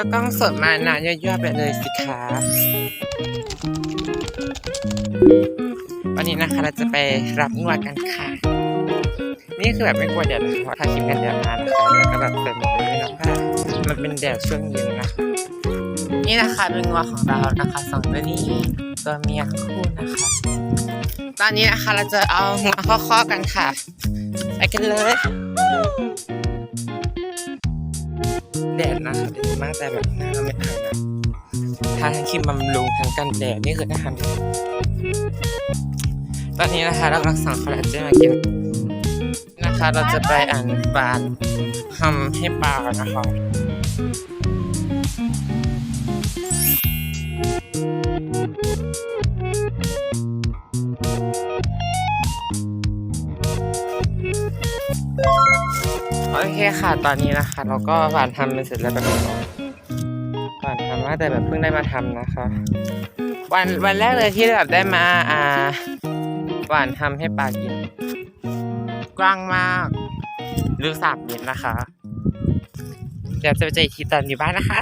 ก็กล้องสดมานะยั่วๆไปเลยสิคะวันนี้นะคะเราจะไปรับนวดกันค่ะ นี่คือแบบไม่กลัวแดดเพราะถ้าคลิปกันแดดมานะคะแล้วก็แบบเปิดหมอกเลยนะค่ะมันเป็นแดดช่วงเย็นนะคะ นี่นะคะเป็นงัวของเรานะคะสองตัวนี้ตัวเมียคู่นะคะ ตอนนี้นะคะเราจะเอางัวเข้าข้อกันค่ะ ไปกันเลย แดดนะคะแดดมากแต่แบบหน้าไม่ทานนะทาทั้งครีมบำรุงทั้งกันแดดนี่คือหน้าทำตอนนี้นะคะเรากำลังสั่งคอลลาเจนมากินนะคะเราจะไปอ่านบานทำให้ปลากันนะคะ โอเคค่ะ ตอนนี้นะคะ เราก็หวานทำเป็นเสร็จแล้วแบบนี้หวานทำมาแต่แบบเพิ่งได้มาทำนะคะ วันวันแรกเลยที่แบบได้มาอ่าหวานทำให้ปลากิน กว้างมากลึกสามเมตรนะคะเดี๋ยวจะไปเจออีกทีตอนอยู่บ้านนะคะ